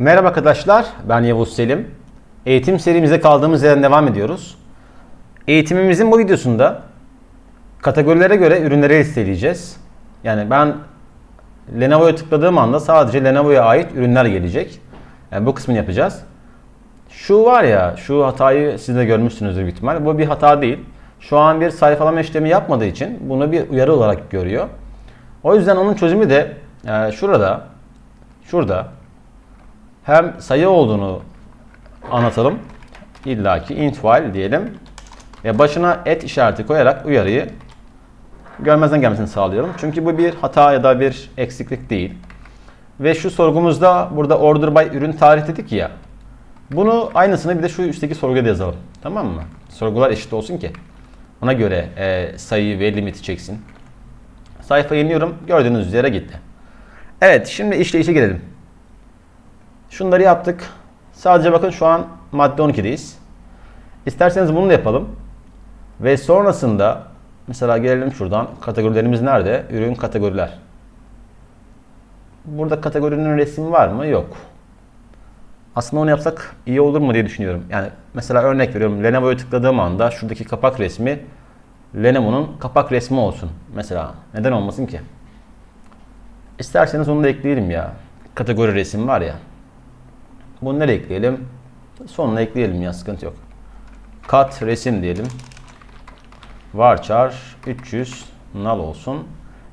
Merhaba arkadaşlar, ben Yavuz Selim. Eğitim serimize kaldığımız yerden devam ediyoruz. Eğitimimizin bu videosunda kategorilere göre ürünleri listeleyeceğiz. Yani ben Lenovo'ya tıkladığım anda sadece Lenovo'ya ait ürünler gelecek. Yani bu kısmını yapacağız. Şu var ya, şu hatayı siz de görmüşsünüzdür büyük ihtimal. Bu bir hata değil. Şu an bir sayfalama işlemi yapmadığı için bunu bir uyarı olarak görüyor. O yüzden onun çözümü de e, şurada, şurada hem sayı olduğunu anlatalım. İlla ki int while diyelim. Ve başına et işareti koyarak uyarıyı görmezden gelmesini sağlıyorum. Çünkü bu bir hata ya da bir eksiklik değil. Ve şu sorgumuzda burada order by ürün tarih dedik ya. Bunu aynısını bir de şu üstteki sorguya da yazalım. Tamam mı? Sorgular eşit olsun ki. Ona göre e, sayıyı ve limiti çeksin. Sayfayı iniyorum. Gördüğünüz üzere gitti. Evet şimdi işleyişe girelim. Şunları yaptık. Sadece bakın şu an madde 12'deyiz. İsterseniz bunu da yapalım. Ve sonrasında mesela gelelim şuradan. Kategorilerimiz nerede? Ürün kategoriler. Burada kategorinin resmi var mı? Yok. Aslında onu yapsak iyi olur mu diye düşünüyorum. Yani mesela örnek veriyorum. Lenovo'ya tıkladığım anda şuradaki kapak resmi Lenovo'nun kapak resmi olsun. Mesela neden olmasın ki? İsterseniz onu da ekleyelim ya. Kategori resim var ya. Bunu nereye ekleyelim? Sonuna ekleyelim ya sıkıntı yok. Kat resim diyelim. Varchar 300 null olsun.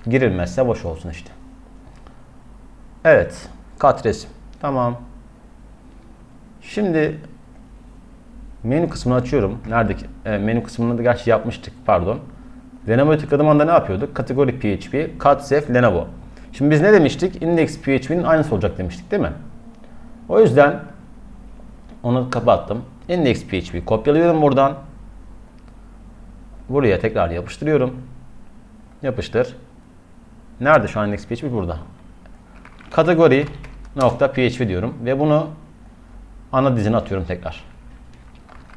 Girilmezse boş olsun işte. Evet. Kat resim. Tamam. Şimdi menü kısmını açıyorum. Neredeki? E, menü kısmını da gerçi yapmıştık. Pardon. Lenovo'ya tıkladığım anda ne yapıyorduk? Kategori PHP, cut save, Lenovo. Şimdi biz ne demiştik? Index PHP'nin aynısı olacak demiştik değil mi? O yüzden onu kapattım. Index PHP kopyalıyorum buradan. Buraya tekrar yapıştırıyorum. Yapıştır. Nerede şu an index PHP? Burada. Kategori nokta PHP diyorum ve bunu ana dizine atıyorum tekrar.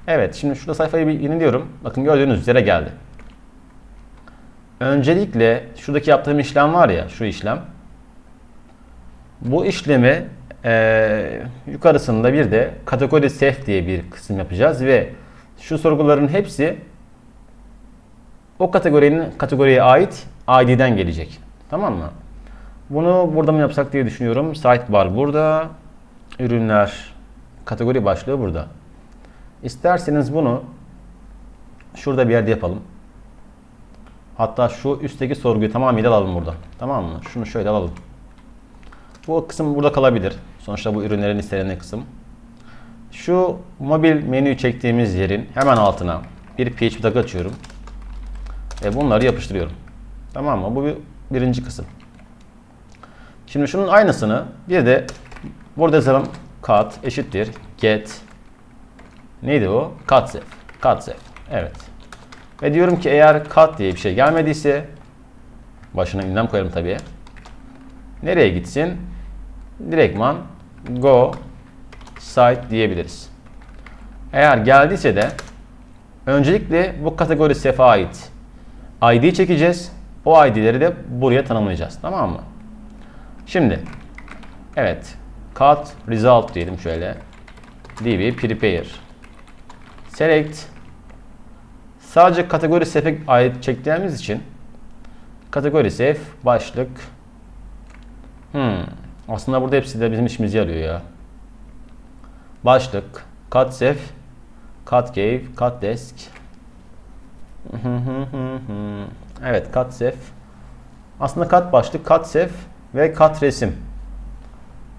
Evet şimdi şurada sayfayı bir yeniliyorum. Bakın gördüğünüz üzere geldi. Öncelikle şuradaki yaptığım işlem var ya şu işlem. Bu işlemi e, yukarısında bir de kategori sef diye bir kısım yapacağız ve şu sorguların hepsi o kategorinin kategoriye ait ID'den gelecek. Tamam mı? Bunu burada mı yapsak diye düşünüyorum. Sidebar burada. Ürünler kategori başlığı burada. İsterseniz bunu şurada bir yerde yapalım. Hatta şu üstteki sorguyu tamamıyla alalım burada. Tamam mı? Şunu şöyle alalım. Bu kısım burada kalabilir. Sonuçta bu ürünlerin istenilen kısım. Şu mobil menüyü çektiğimiz yerin hemen altına bir PHP tag açıyorum. Ve bunları yapıştırıyorum. Tamam mı? Bu bir, birinci kısım. Şimdi şunun aynısını bir de burada yazalım cut eşittir get neydi o? Cut save. Cut save. Evet. Ve diyorum ki eğer cut diye bir şey gelmediyse başına ünlem koyarım tabii. Nereye gitsin? Direktman go site diyebiliriz. Eğer geldiyse de öncelikle bu kategori sefe ait ID çekeceğiz. O ID'leri de buraya tanımlayacağız. Tamam mı? Şimdi evet cut result diyelim şöyle db prepare select sadece kategori sefe ait çektiğimiz için kategori sef başlık hmm. Aslında burada hepsi de bizim işimizi yarıyor ya başlık cut sef cut gave cut desk evet cut sef aslında cut başlık cut sef ve kat resim.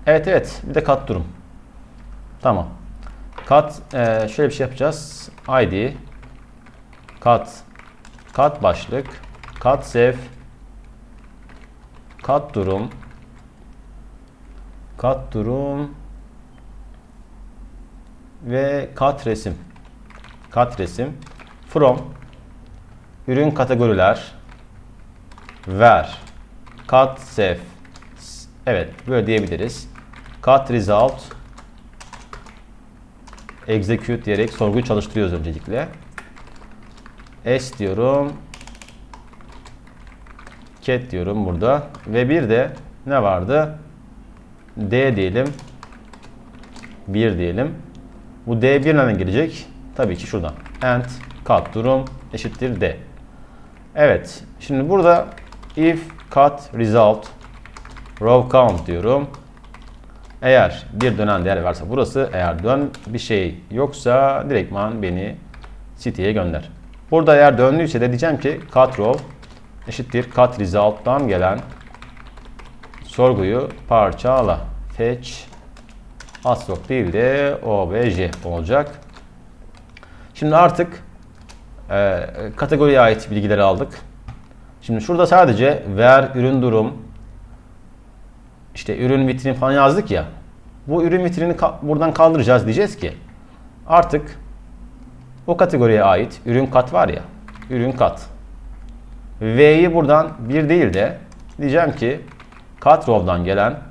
Evet evet bir de kat durum. Tamam. Kat e, şöyle bir şey yapacağız. ID kat kat başlık kat sev kat durum kat durum ve kat resim. Kat resim from ürün kategoriler ver cut save Evet böyle diyebiliriz. Cut result execute diyerek sorguyu çalıştırıyoruz öncelikle. S diyorum. Cat diyorum burada. Ve bir de ne vardı? D diyelim. 1 diyelim. Bu D1 nereden gelecek? Tabii ki şuradan. And cut durum eşittir D. Evet. Şimdi burada if cut result row count diyorum. Eğer bir dönen değer varsa burası, eğer dön bir şey yoksa direktman beni city'ye gönder. Burada eğer döndüyse de diyeceğim ki cut row eşittir cut result'tan gelen sorguyu parçala. Fetch aslok değil de obj olacak. Şimdi artık e, kategoriye ait bilgileri aldık. Şimdi şurada sadece ver ürün durum işte ürün vitrin falan yazdık ya. Bu ürün vitrini ka- buradan kaldıracağız diyeceğiz ki artık o kategoriye ait ürün kat var ya. Ürün kat. V'yi buradan bir değil de diyeceğim ki kat row'dan gelen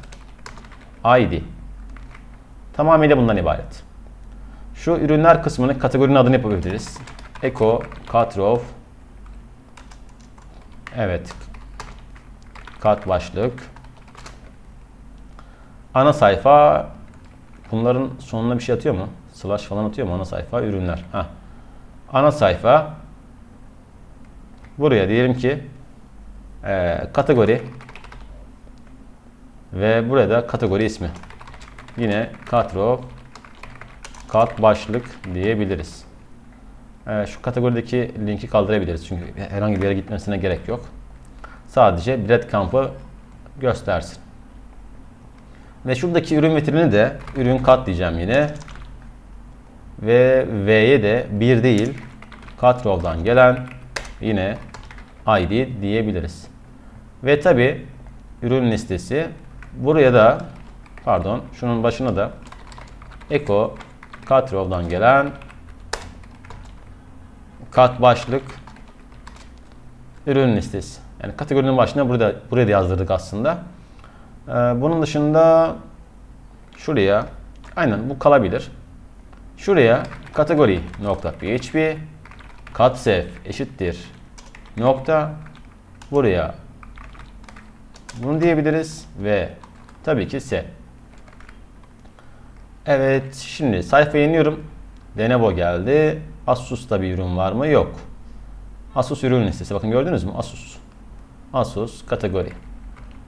ID. Tamamıyla bundan ibaret. Şu ürünler kısmını kategorinin adını yapabiliriz. Eco, cut row. Evet. Kat başlık. Ana sayfa bunların sonuna bir şey atıyor mu? Slash falan atıyor mu ana sayfa? Ürünler. Heh. Ana sayfa buraya diyelim ki e, kategori ve burada kategori ismi. Yine row kat başlık diyebiliriz. E, şu kategorideki linki kaldırabiliriz çünkü herhangi bir yere gitmesine gerek yok. Sadece breadcrumb'ı göstersin. Ve şuradaki ürün vitrini de ürün kat diyeceğim yine. Ve V'ye de bir değil kat row'dan gelen yine ID diyebiliriz. Ve tabi ürün listesi buraya da pardon şunun başına da echo kat row'dan gelen kat başlık ürün listesi. Yani kategorinin başına burada buraya da yazdırdık aslında. Ee, bunun dışında şuraya aynen bu kalabilir. Şuraya kategori nokta php katsef eşittir nokta buraya bunu diyebiliriz ve tabii ki se. Evet şimdi sayfa yeniyorum. Lenovo geldi. Asus'ta bir ürün var mı? Yok. Asus ürün listesi. Bakın gördünüz mü? Asus. Asus kategori.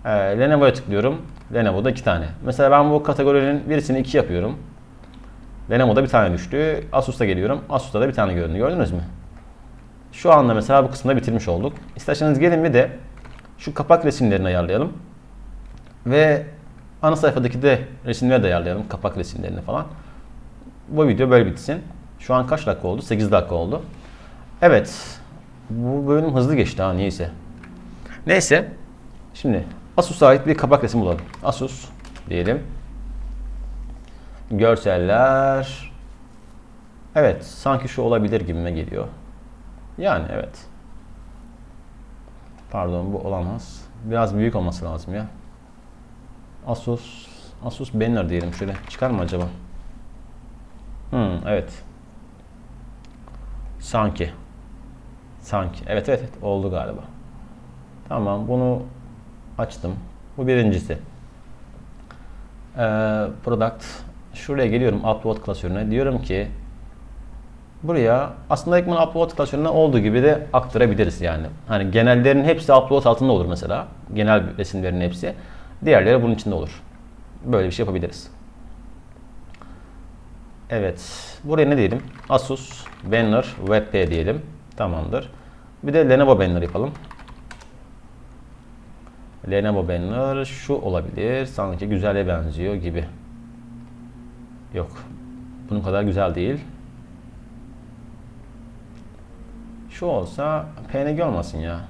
Ee, Lenovo'ya tıklıyorum. Lenovo'da iki tane. Mesela ben bu kategorinin birisini iki yapıyorum. Lenovo'da bir tane düştü. Asus'ta geliyorum. Asus'ta da bir tane göründü. Gördünüz mü? Şu anda mesela bu kısımda bitirmiş olduk. İsterseniz gelin bir de şu kapak resimlerini ayarlayalım. Ve ana sayfadaki de resimleri de ayarlayalım. Kapak resimlerini falan. Bu video böyle bitsin. Şu an kaç dakika oldu? 8 dakika oldu. Evet. Bu bölüm hızlı geçti ha niyeyse. Neyse. Şimdi Asus'a ait bir kapak resmi bulalım. Asus diyelim. Görseller. Evet, sanki şu olabilir gibime geliyor. Yani evet. Pardon bu olamaz. Biraz büyük olması lazım ya. Asus Asus Banner diyelim şöyle. Çıkar mı acaba? Hmm, evet. Sanki. Sanki. Evet evet, evet oldu galiba. Tamam bunu açtım. Bu birincisi. Ee, product. Şuraya geliyorum upload klasörüne. Diyorum ki buraya aslında Ekman upload klasörüne olduğu gibi de aktarabiliriz yani. Hani genellerin hepsi upload altında olur mesela. Genel resimlerin hepsi. Diğerleri bunun içinde olur. Böyle bir şey yapabiliriz. Evet. Buraya ne diyelim? Asus Banner WebP diyelim. Tamamdır. Bir de Lenovo Banner yapalım. Lenovo Banner şu olabilir. Sanki güzele benziyor gibi. Yok. Bunun kadar güzel değil. Şu olsa PNG olmasın ya.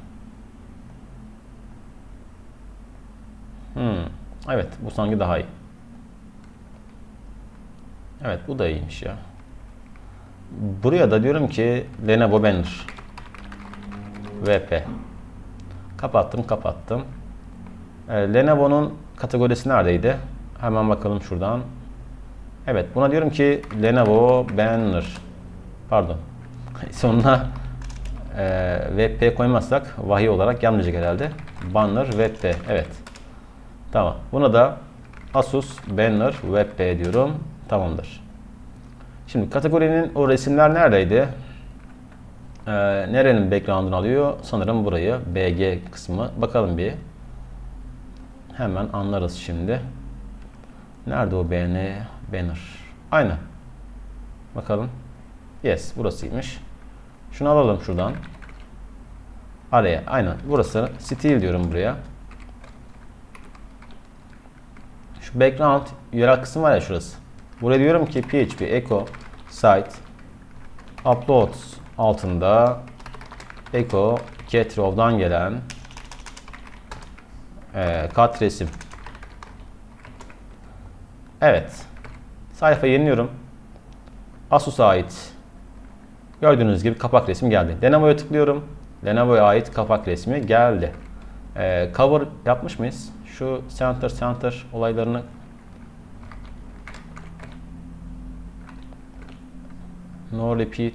Hmm. Evet bu sanki daha iyi. Evet bu da iyiymiş ya. Buraya da diyorum ki Lenovo Banner. VP. Kapattım kapattım. E, Lenovo'nun kategorisi neredeydi? Hemen bakalım şuradan. Evet buna diyorum ki Lenovo Banner. Pardon. Sonuna e, WebP koymazsak vahiy olarak gelmeyecek herhalde. Banner WebP. Evet. Tamam. Buna da Asus Banner WebP diyorum. Tamamdır. Şimdi kategorinin o resimler neredeydi? Ee, nerenin background'unu alıyor? Sanırım burayı. BG kısmı. Bakalım bir. Hemen anlarız şimdi. Nerede o BN? Banner. Aynı. Bakalım. Yes, burasıymış. Şunu alalım şuradan. Araya. Aynen. Burası. Style diyorum buraya. Şu background yerel kısım var ya şurası. Buraya diyorum ki php echo site uploads altında echo get row'dan gelen e, kat resim. Evet. Sayfa yeniliyorum. Asus'a ait gördüğünüz gibi kapak resmi geldi. Lenovo'ya tıklıyorum. Lenovo'ya ait kapak resmi geldi. Ee, cover yapmış mıyız? Şu center center olaylarını No repeat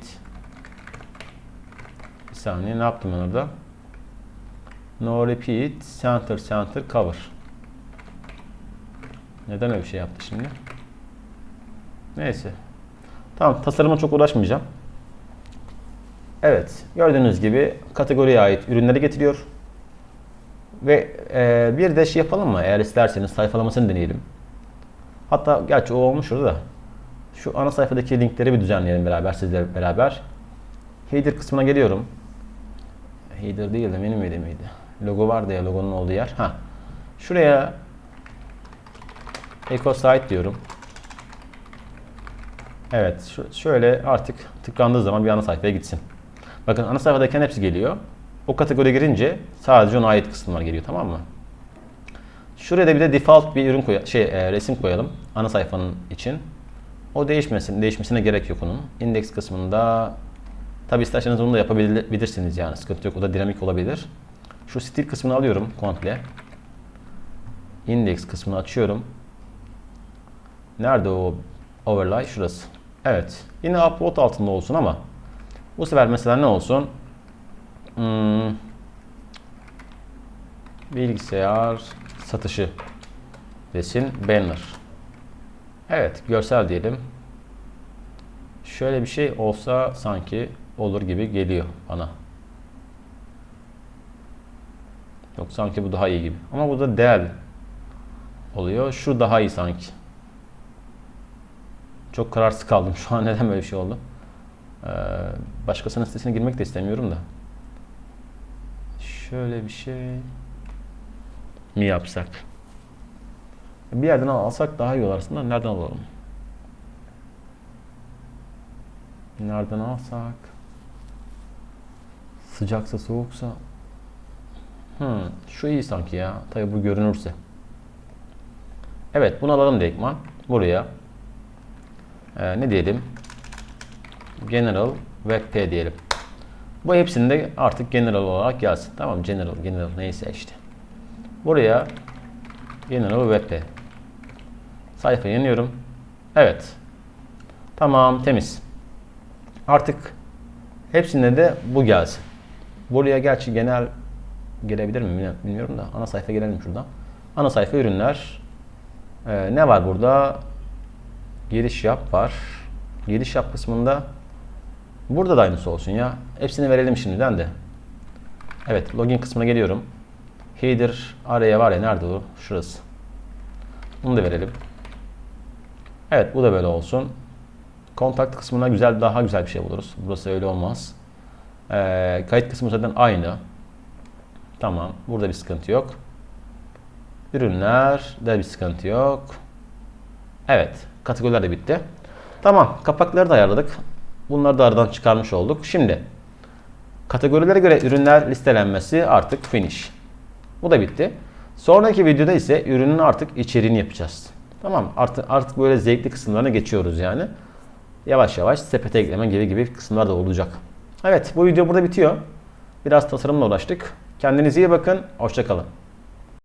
Bir saniye ne yaptım ben orada? No repeat center center cover Neden öyle bir şey yaptı şimdi? Neyse. Tamam tasarıma çok uğraşmayacağım. Evet gördüğünüz gibi kategoriye ait ürünleri getiriyor. Ve e, bir de şey yapalım mı? Eğer isterseniz sayfalamasını deneyelim. Hatta gerçi o olmuş orada da. Şu ana sayfadaki linkleri bir düzenleyelim beraber sizlerle beraber. Header kısmına geliyorum. Header değil de benim miydi miydi? Logo vardı ya logonun olduğu yer. Ha. Şuraya Eco Site diyorum. Evet, şöyle artık tıklandığı zaman bir ana sayfaya gitsin. Bakın ana sayfadayken hepsi geliyor. O kategoriye girince sadece ona ait kısımlar geliyor tamam mı? Şuraya da bir de default bir ürün koy şey e, resim koyalım ana sayfanın için. O değişmesin, değişmesine gerek yok onun. Index kısmında tabi isterseniz onu da yapabilirsiniz yani sıkıntı yok. O da dinamik olabilir. Şu stil kısmını alıyorum komple. Index kısmını açıyorum. Nerede o overlay? Şurası. Evet. Yine upload altında olsun ama bu sefer mesela ne olsun? Hmm, bilgisayar satışı desin banner. Evet, görsel diyelim. Şöyle bir şey olsa sanki olur gibi geliyor bana. Yok sanki bu daha iyi gibi. Ama bu da del oluyor. Şu daha iyi sanki. Çok kararsız kaldım şu an neden böyle bir şey oldu. Ee, başkasının sitesine girmek de istemiyorum da. Şöyle bir şey mi yapsak? Bir yerden alsak daha iyi olur aslında. Nereden alalım? Nereden alsak? Sıcaksa soğuksa. Hmm, şu iyi sanki ya. Tabii bu görünürse. Evet bunu alalım Dekman. Buraya. Ee, ne diyelim? General WebP diyelim. Bu hepsinde artık general olarak gelsin. Tamam general, general neyse işte. Buraya general WebP. Sayfa yeniyorum. Evet. Tamam temiz. Artık hepsinde de bu gelsin. Buraya gerçi genel gelebilir mi bilmiyorum da ana sayfa gelelim şuradan. Ana sayfa ürünler. Ee, ne var burada? Giriş yap var. Giriş yap kısmında burada da aynısı olsun ya. Hepsini verelim şimdiden de. Evet login kısmına geliyorum. Header araya var ya nerede o? Şurası. Bunu da verelim. Evet bu da böyle olsun. Kontakt kısmına güzel daha güzel bir şey buluruz. Burası öyle olmaz. Ee, kayıt kısmı zaten aynı. Tamam. Burada bir sıkıntı yok. Ürünler de bir sıkıntı yok. Evet. Kategoriler de bitti. Tamam. Kapakları da ayarladık. Bunları da aradan çıkarmış olduk. Şimdi kategorilere göre ürünler listelenmesi artık finish. Bu da bitti. Sonraki videoda ise ürünün artık içeriğini yapacağız. Tamam artık artık böyle zevkli kısımlarına geçiyoruz yani. Yavaş yavaş sepete ekleme gibi gibi kısımlar da olacak. Evet bu video burada bitiyor. Biraz tasarımla uğraştık. Kendinize iyi bakın. Hoşçakalın.